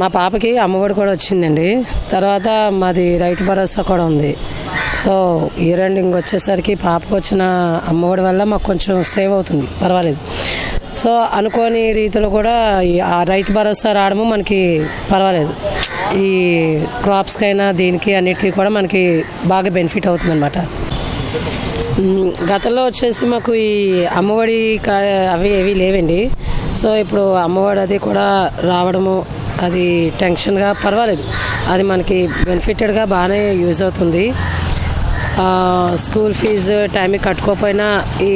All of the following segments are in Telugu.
మా పాపకి అమ్మఒడి కూడా వచ్చిందండి. తర్వాత మాది రైతు భరోసా కూడా ఉంది. సో ఇయర్ ఎండింగ్ వచ్చేసరికి పాపకు వచ్చిన అమ్మఒడి వల్ల మాకు కొంచెం సేవ్ అవుతుంది. పర్వాలేదు. సో అనుకోని రీతిలో కూడా ఈ ఆ రైతు భరోసా రావడము మనకి పర్వాలేదు. ఈ క్రాప్స్కైనా దీనికి అన్నిటికీ కూడా మనకి బాగా బెనిఫిట్ అవుతుందన్నమాట. గతంలో వచ్చేసి మాకు ఈ అమ్మఒడి కా అవి ఏవి లేవండి. సో ఇప్పుడు అమ్మఒడి అది కూడా రావడము అది టెన్షన్గా పర్వాలేదు. అది మనకి బెనిఫిటెడ్గా బాగానే యూజ్ అవుతుంది. స్కూల్ ఫీజు టైంకి కట్టుకోకపోయినా ఈ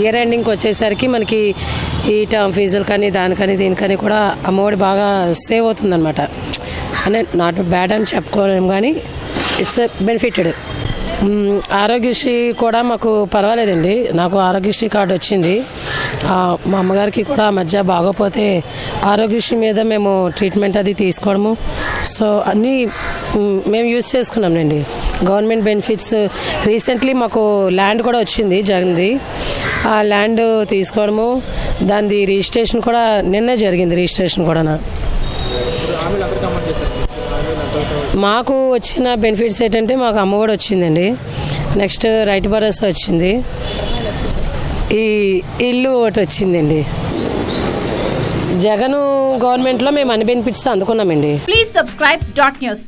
ఇయర్ ఎండింగ్కి వచ్చేసరికి మనకి ఈ టర్మ్ ఫీజులు కానీ దానికని దీనికని కూడా అమ్మఒడి బాగా సేవ్ అవుతుందన్నమాట. అంటే నాట్ బ్యాడ్ అని చెప్పుకోలేము కానీ ఇట్స్ బెనిఫిటెడ్. ఆరోగ్యశ్రీ కూడా మాకు పర్వాలేదండి. నాకు ఆరోగ్యశ్రీ కార్డు వచ్చింది. మా అమ్మగారికి కూడా మధ్య బాగోపోతే ఆరోగ్యశ్రీ మీద మేము ట్రీట్మెంట్ అది తీసుకోవడము. సో అన్నీ మేము యూజ్ చేసుకున్నామండి గవర్నమెంట్ బెనిఫిట్స్. రీసెంట్లీ మాకు ల్యాండ్ కూడా వచ్చింది జగన్ది. ఆ ల్యాండ్ తీసుకోవడము దానిది రిజిస్ట్రేషన్ కూడా నిన్నే జరిగింది రిజిస్ట్రేషన్ కూడా మాకు వచ్చిన బెనిఫిట్స్ ఏంటంటే మాకు అమ్మఒడి వచ్చిందండి. నెక్స్ట్ రైతు భరోసా వచ్చింది. ఈ ఇల్లు ఒకటి వచ్చిందండి. జగను గవర్నమెంట్లో మేము అన్ని benefits అందుకున్నామండి. Please subscribe dot news